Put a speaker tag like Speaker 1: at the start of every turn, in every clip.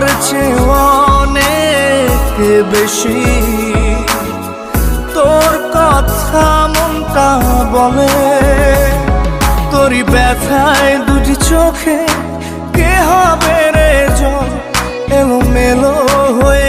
Speaker 1: তার চেয়ে অনেক বেশি। তোর কথা মনটা বলে তোরই ব্যথায় দুটি চোখে কে হবে রে জল এলো মেলো হয়ে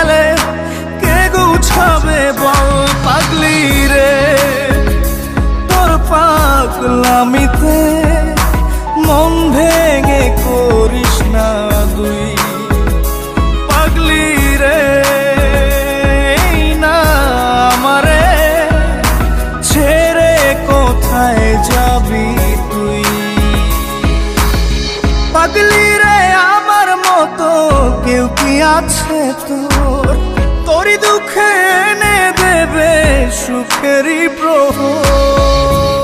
Speaker 1: পাগলি রে আমার মতো কেউ কি আছে তোর? তোরই দুঃখে এনে দেবে সুখেরই প্রহর।